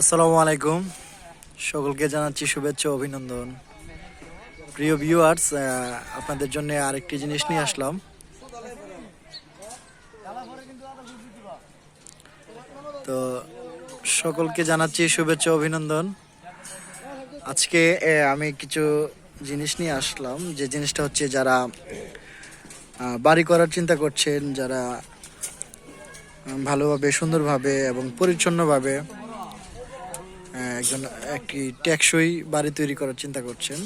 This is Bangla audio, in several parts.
আসসালামু আলাইকুম। সকলকে জানাচ্ছি শুভেচ্ছা অভিনন্দন। প্রিয় ভিউয়ার্স আপনাদের জন্য আরেকটি জিনিস নিয়ে আসলাম। তো সকলকে জানাচ্ছি শুভেচ্ছা অভিনন্দন। আজকে আমি কিছু জিনিস নিয়ে আসলাম। যে জিনিসটা হচ্ছে যারা বাড়ি করার চিন্তা করছেন, যারা ভালোভাবে, সুন্দরভাবে এবং পরিচ্ছন্নভাবে একজন একটি টেকসই বাড়ি তৈরি করার চিন্তা করছেন।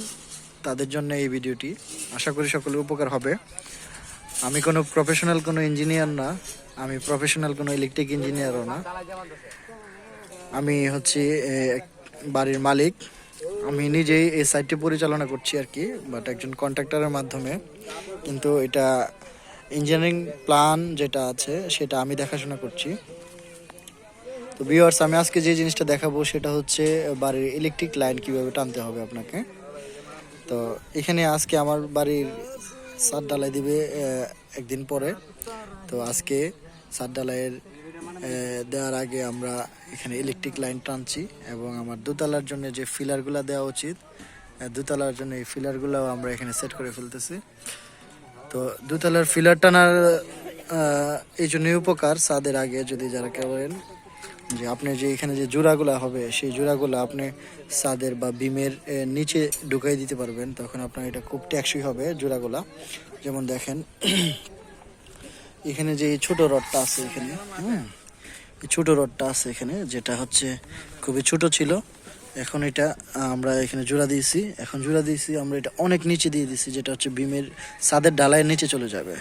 তাদের জন্য এই ভিডিওটি। আশা করি সকলের উপকার হবে। আমি কোনো প্রফেশনাল কোনো ইঞ্জিনিয়ার না। আমি প্রফেশনাল কোনো ইলেকট্রিক ইঞ্জিনিয়ারও না। আমি হচ্ছে বাড়ির মালিক। আমি নিজেই এই সাইটটি পরিচালনা করছি আর কি বাট একজন কন্ট্রাক্টরের মাধ্যমে। কিন্তু এটা ইঞ্জিনিয়ারিং প্ল্যান যেটা আছে, সেটা আমি দেখাশোনা করছি। তো ভিউয়ার্স আমি আজকে যে জিনিসটা দেখাবো সেটা হচ্ছে বাড়ির ইলেকট্রিক লাইন কীভাবে টানতে হবে আপনাকে। তো এখানে আজকে আমার বাড়ির সাত ডালাই দিবে একদিন পরে। তো আজকে সাত ডালাইয়ের দেওয়ার আগে আমরা এখানে ইলেকট্রিক লাইন টানছি এবং আমার দোতলার জন্য যে ফিলারগুলো দেওয়া উচিত দোতলার জন্য এই ফিলারগুলোও আমরা এখানে সেট করে ফেলতেছি। তো দোতলার ফিলার টানার এই জন্যই উপকার, ছাদের আগে যদি যারা করেন যে আপনি যে এখানে যে জোড়াগুলা হবে, সেই জোড়াগুলো আপনি ছাদের বা বিমের নিচে ঢুকাই দিতে পারবেন। তখন আপনার এটা খুব ট্যাক্সই হবে জোড়াগুলা। যেমন দেখেন, এখানে যে ছোট রডটা আছে এখানে হ্যাঁ ছোট রডটা আছে এখানে, যেটা হচ্ছে খুবই ছোট ছিল। এখন এটা আমরা এখানে জোড়া দিয়েছি। এখন জোড়া দিয়েছি, আমরা এটা অনেক নিচে দিয়ে দিয়েছি, যেটা হচ্ছে বিমের ছাদের ডালায়ের নিচে চলে যাবে।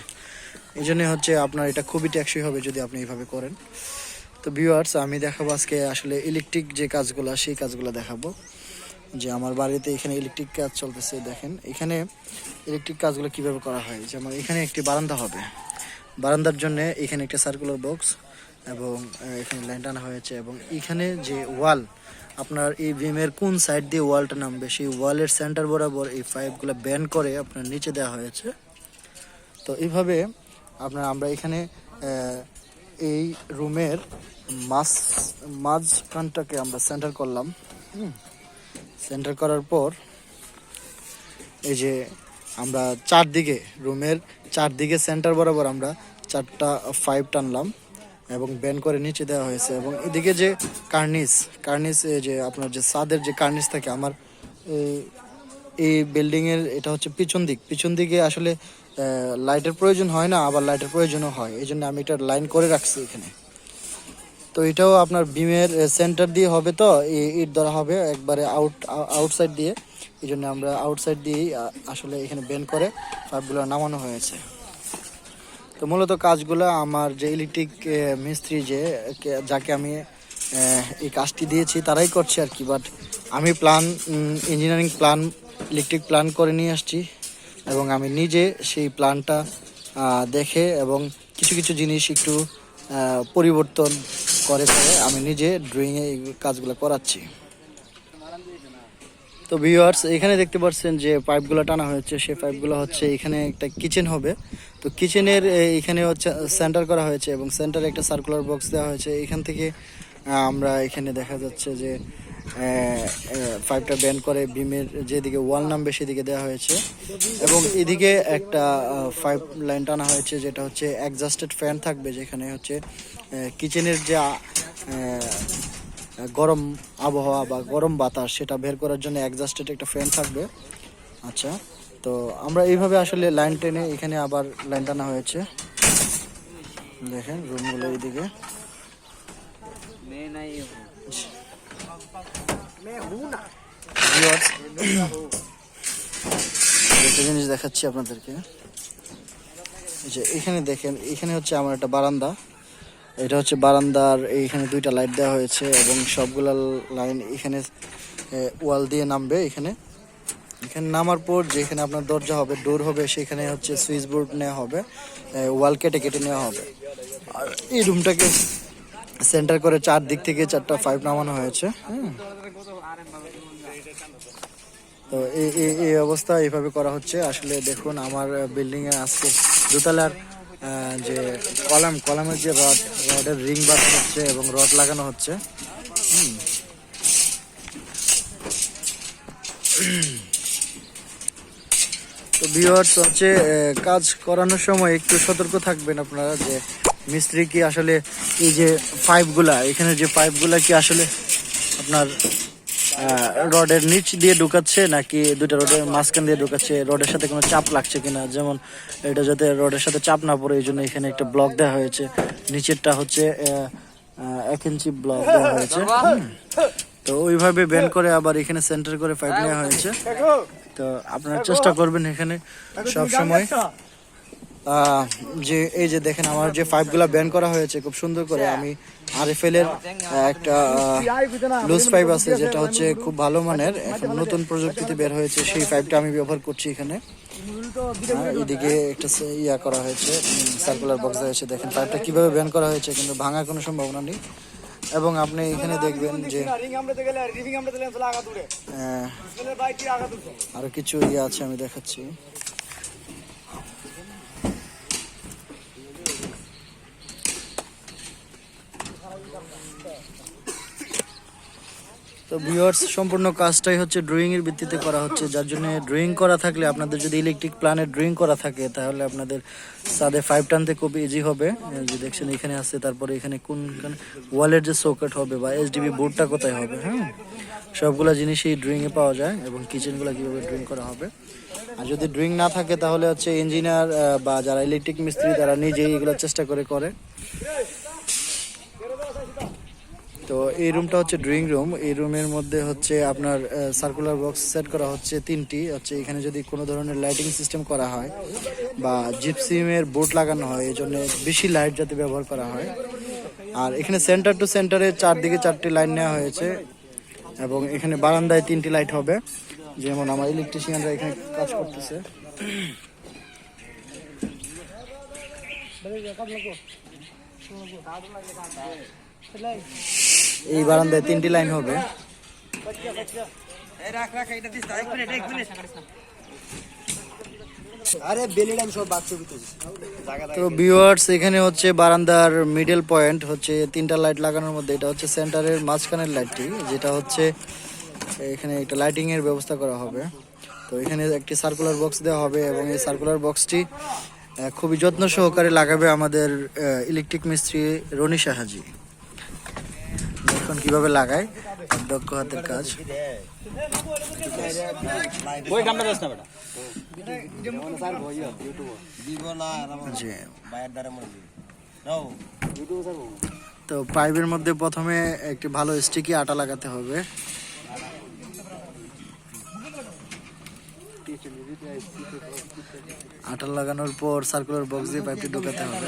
এই জন্য হচ্ছে আপনার এটা খুবই ট্যাক্সই হবে যদি আপনি এইভাবে করেন। তো ভিউয়ার্স আমি দেখাবো আজকে আসলে ইলেকট্রিক যে কাজগুলো, সেই কাজগুলো দেখাবো। যে আমার বাড়িতে এখানে ইলেকট্রিক কাজ চলতেছে, দেখেন। এখানে ইলেকট্রিক কাজগুলো কীভাবে করা হয়? যেমন এখানে একটি বারান্দা হবে। বারান্দার জন্য এখানে একটা সার্কুলার বক্স এবং এখানে লাইন টানা হয়েছে এবং এখানে যে ওয়াল আপনার এই বিমের কোন সাইড দিয়ে ওয়ালটা নামবে, সেই ওয়ালের সেন্টার বরাবর এই পাইপগুলো ব্যান্ড করে আপনার নিচে দেওয়া হয়েছে। তো এইভাবে আপনার, আমরা এখানে এই রুমের মাঝ, মাঝখানটাকে আমরা সেন্টার করলাম। সেন্টার করার পর এই যে আমরা চারদিকে রুমের চারদিকে সেন্টার বরাবর আমরা চারটা ফাইভ টানলাম এবং ব্যান্ড করে নিচে দেওয়া হয়েছে এবং এদিকে যে কার্নিস কার্নিস যে আপনার যে ছাদের যে কার্নিস থাকে, আমার এই- এই বিল্ডিং এটা হচ্ছে পিছন দিক। পিছন দিকে আসলে লাইটের প্রয়োজন হয় না, আবার লাইটের প্রয়োজনও হয়। এই জন্য আমি এটা লাইন করে রাখছি এখানে। তো এটাও আপনার বিমের সেন্টার দিয়ে হবে তো? ইট ধরা হবে একবারে আউট আউটসাইড দিয়ে। এই জন্য আমরা আউটসাইড দিয়েই আসলে এখানে বেন করে পাইপগুলো নামানো হয়েছে। তো মূলত কাজগুলো আমার যে ইলেকট্রিক মিস্ত্রি যে যাকে আমি এই কাজটি দিয়েছি, তারাই করছে আর কি। বাট আমি plan engineering plan electric plan করে নিয়ে আসছি। এবং আমি নিজে সেই প্ল্যানটা দেখে এবং কিছু কিছু জিনিস একটু পরিবর্তন করে করে আমি নিজে ড্রয়িংয়ে এই কাজগুলো করাচ্ছি। তো ভিউয়ার্স এখানে দেখতে পাচ্ছেন যে পাইপগুলো টানা হয়েছে। সেই পাইপগুলো হচ্ছে এখানে একটা কিচেন হবে। তো কিচেনের এখানে হচ্ছে সেন্টার করা হয়েছে এবং সেন্টারে একটা সার্কুলার বক্স দেওয়া হয়েছে। এখান থেকে আমরা এখানে দেখা যাচ্ছে যে পাইপটা ব্যান্ড করে বিমের যেদিকে ওয়াল নামবে সেদিকে দেওয়া হয়েছে। এবং এদিকে একটা পাইপ লাইন টানা হয়েছে, যেটা হচ্ছে অ্যাডজাস্টেড ফ্যান থাকবে, যেখানে হচ্ছে কিচেনের যে গরম আবহাওয়া বা গরম বাতাস, সেটা বের করার জন্য অ্যাডজাস্টেড একটা ফ্যান থাকবে। আচ্ছা তো আমরা এইভাবে আসলে লাইন টেনে এখানে আবার লাইন টানা হয়েছে। দেখেন রুমগুলো এইদিকে। একটা জিনিস দেখাচ্ছি আপনাদেরকে। যে এখানে দেখেন, এখানে হচ্ছে আমার একটা বারান্দা। এটা হচ্ছে বারান্দার এইখানে দুইটা লাইট দেওয়া হয়েছে এবং সবগুলা লাইন এখানে ওয়াল দিয়ে নামবে এখানে। এখানে নামার পর যেখানে আপনার দরজা হবে, ডোর হবে, সেখানে হচ্ছে সুইচ বোর্ড নেওয়া হবে ওয়াল কেটে কেটে নেওয়া হবে। আর এই রুমটাকে সেন্টার করে চার দিক থেকে চারটা ফাইভ নামানো হয়েছে হ্যাঁ। তো এই এই অবস্থা এইভাবে করা হচ্ছে। আসলে দেখুন, আমার বিল্ডিংয়ের আজকে দোতলার যে কলাম, কলামের যে রড, রডের রিং বার হচ্ছে এবং রড লাগানো হচ্ছে। তো বিহার হচ্ছে কাজ করানোর সময় একটু সতর্ক থাকবেন আপনারা যে মিস্ত্রি কি আসলে এই যে পাইপগুলা এখানে যে পাইপগুলা কি আসলে আপনার রডের নিচ দিয়ে ঢুকাচ্ছে নাকি দুটা রডের মাঝখান দিয়ে ঢুকাচ্ছে? রডের সাথে কোনো চাপ লাগছে কিনা? যেমন এটা যাতে রডের সাথে চাপ না পড়ে, এই জন্য এখানে একটা ব্লক দেওয়া হয়েছে। নিচেরটা হচ্ছে এক ইঞ্চি ব্লক দেওয়া হয়েছে। তো ওইভাবে ব্যান্ড করে আবার এখানে সেন্টার করে পাইপ নেওয়া হয়েছে। তো আপনারা চেষ্টা করবেন এখানে সব সময় যে, এই যে দেখেন আমার যে পাইপগুলো ব্যান্ড করা হয়েছে, খুব সুন্দর করে আমি আরএফএল এর একটা লুজ পাইপ আছে, যেটা হচ্ছে খুব ভালো মানের, এখন নতুন প্রযুক্তিতে বের হয়েছে, সেই পাইপটা আমি ব্যবহার করছি এখানে। আর এদিকে একটা ইয়া করা হয়েছে সার্কুলার বক্স হয়েছে, দেখেন পাইপটা কীভাবে ব্যান্ড করা হয়েছে, কিন্তু ভাঙার কোনো সম্ভাবনা নেই। এবং আপনি এখানে দেখবেন যে আরও কিছু ইয়ে আছে আমি দেখাচ্ছি। তো ভিউয়ার্স সম্পূর্ণ কাজটাই হচ্ছে ড্রয়িং এর ভিত্তিতে করা হচ্ছে, যার জন্য ড্রয়িং করা থাকলে আপনাদের যদি ইলেকট্রিক প্ল্যানের ড্রয়িং করা থাকে, তাহলে আপনাদের সাদে ফাইভ টানতে খুব ইজি হবে। যে দেখছেন, এখানে আছে, তারপরে এখানে কোন ওয়ালের যে সকেট হবে বা এইচডিবি বোর্ডটা কোথায় হবে হ্যাঁ? সবগুলা জিনিসই ড্রয়িং এ পাওয়া যায় এবং কিচেনগুলো কীভাবে ড্রয়িং করা হবে। আর যদি ড্রয়িং না থাকে, তাহলে হচ্ছে ইঞ্জিনিয়ার বা যারা ইলেকট্রিক মিস্ত্রি, তারা নিজেই এগুলো চেষ্টা করে করে। তো এই রুমটা হচ্ছে ড্রয়িং রুম এই রুমের মধ্যে হচ্ছে আপনার সার্কুলার বক্স সেট করা হচ্ছে তিনটি। হচ্ছে এখানে যদি কোনো ধরনের লাইটিং সিস্টেম করা হয় বা জিপসিমের বোর্ড লাগানো হয়, এই জন্য বেশি লাইট যাতে ব্যবহার করা হয়। আর এখানে সেন্টার টু সেন্টারে চারদিকে চারটি লাইন নেওয়া হয়েছে এবং এখানে বারান্দায় তিনটি লাইট হবে। যেমন আমার ইলেকট্রিশিয়ানরা এখানে কাজ করতেছে। এই বারান্দায় তিনটি লাইন হবে। তো ভিউয়ার্স এখানে হচ্ছে বারান্দার মিডল পয়েন্ট হচ্ছে তিনটা লাইট লাগানোর মধ্যে। এটা হচ্ছে সেন্টারের মাঝখানের লাইটটি যেটা হচ্ছে এখানে একটা লাইটিং এর ব্যবস্থা করা হবে। তো এখানে একটি সার্কুলার বক্স দেওয়া হবে এবং এই সার্কুলার বক্সটি খুবই যত্ন সহকারে লাগাবে আমাদের ইলেকট্রিক মিস্ত্রি রনি সাহাজি। এখন কীভাবে লাগায়? দক্ষ হাতের কাজ। তো পাইপের মধ্যে প্রথমে একটি ভালো স্টিকি আটা লাগাতে হবে। আটা লাগানোর পর সার্কুলার বক্স দিয়ে পাইপটি ঢোকাতে হবে।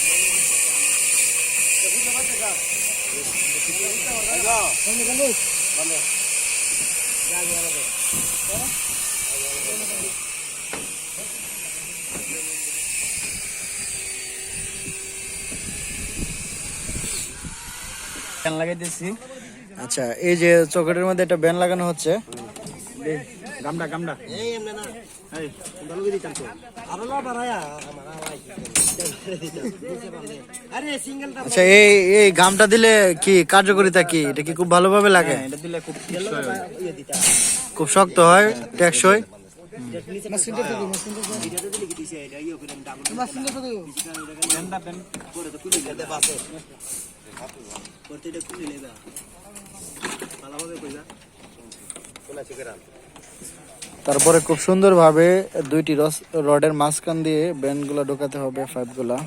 ফ্যান লাগাই আচ্ছা এই যে চকেটের মধ্যে একটা ব্যান লাগানো হচ্ছে। গামডা গামডা। এই এমনে না। এই ভালো করে দিতাম তো আরও না বাড়ায়া আমার আলাই আরে সিঙ্গেলটা আচ্ছা এই এই গামটা দিলে কি কার্যকারিতা কি? এটা কি খুব ভালোভাবে লাগে? খুব দিতা খুব শক্ত হয় টেকসই? ভালোভাবে কইবা তারপরে খুব সুন্দরভাবে দুইটি রস রডের মাঝখান দিয়ে ব্যান্ডগুলো ঢোকাতে হবে পাইপগুলা।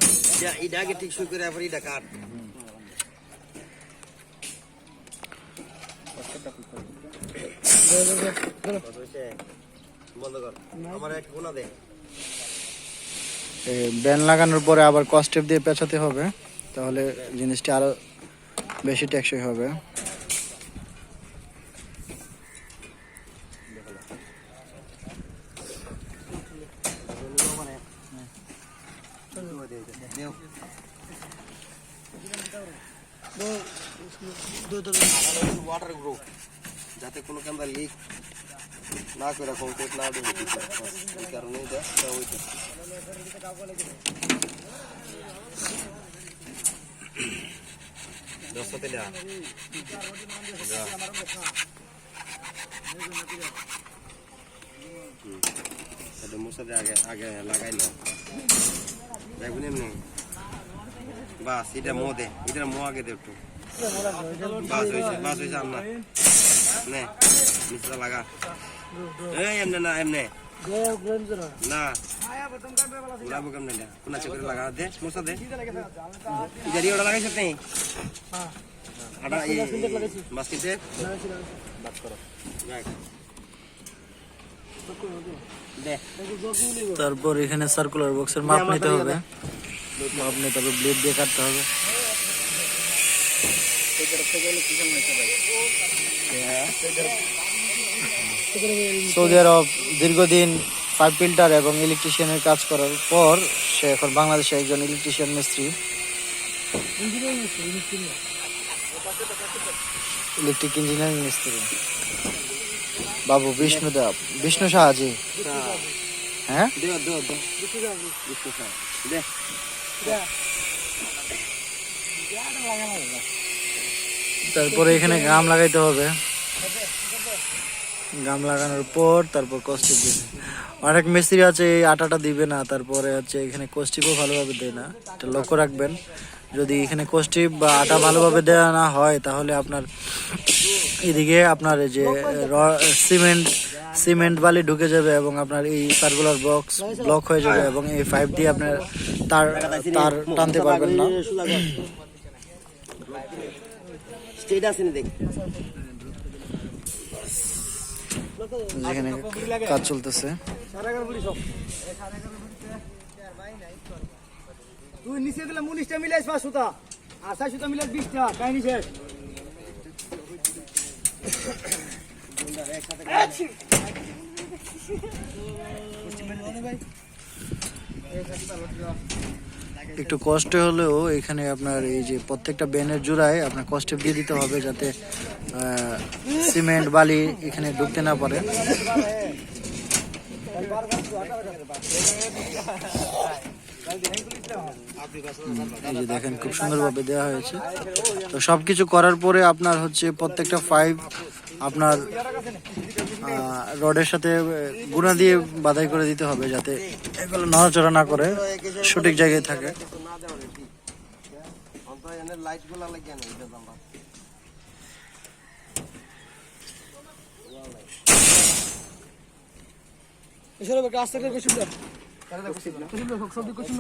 ব্যান্ড লাগানোর পরে আবার কস্টেপ দিয়ে পেঁচাতে হবে তাহলে জিনিসটি আরও বেশি টেকসই হবে। ওয়াটার গ্রো যাতে কোনো কান্দা লিক না করে কংক্রিট না দেবে এই কারণে এটা ওইটা দশটা তেলে এটা মুসাতে আগে আগে লাগাইলো দেখুন এমনি বাস এটা মো দে এটা মো আগে দে একটু বাস হয়েছে বাস হয়েছে আপনার নে নিচটা লাগা এই এমনে না এমনে না উড়াবো কেমনে এটা কোনা চক্রে লাগা দে মুসা দে ইদারি ওটা লাগাইছ নেই আটা এই বাস কিনতে বাস করো যাক। দে তারপর এখানে সার্কুলার বক্সের মাপ নিতে হবে। মাপ হবে ব্লেড দিয়ে কাটতে হবে। সৌদি আরব দীর্ঘদিন পাইপ ফিল্টার এবং ইলেকট্রিশিয়ানের কাজ করার পর সে এখন বাংলাদেশে একজন ইলেকট্রিশিয়ান মিস্ত্রি। ইলেকট্রিক ইঞ্জিনিয়ারিং মিস্ত্রি। বাবু বিষ্ণু দেব বিষ্ণু সাহাজি হ্যাঁ। তারপরে এখানে গাম লাগাইতে হবে। গাম লাগানোর পর তারপর কস্টিপ দিবে। অনেক মিস্ত্রি আছে, এই আটাটা দিবে না, তারপরে হচ্ছে এখানে কস্টিপও ভালোভাবে দেয় না। এটা লক্ষ্য রাখবেন। যদি এখানে কস্টিপ বা আটা ভালোভাবে দেওয়া না হয়, তাহলে আপনার এদিকে আপনার যে সিমেন্ট সিমেন্ট বালি ঢুকে যাবে এবং আপনার এই সার্কুলার বক্স ব্লক হয়ে যাবে এবং এই পাইপ দিয়ে আপনার তার তার টানতে পারবেন না। যেখানে কাজ চলতেছে। তুই নিচে দিলে উনিশটা মিলাইছ পাঁচ সুতা, আর সুতা মিলাইছ বিশটা, কাহিনী শেষ। একটু কষ্ট হলেও এখানে আপনার এই যে প্রত্যেকটা বেনের জোড়ায় আপনার কষ্ট দিয়ে দিতে হবে যাতে সিমেন্ট, বালি এখানে ঢুকতে না পারে। এই যে দেখেন খুব সুন্দরভাবে দেওয়া হয়েছে। তো সব কিছু করার পরে আপনার হচ্ছে প্রত্যেকটা ফাইভ আপনার রডের সাথে গুণা দিয়ে বাধাই করে দিতে হবে যাতে এগুলো নড়াচড়া না করে, সঠিক জায়গায় থাকে। এসব সবজি কইছিল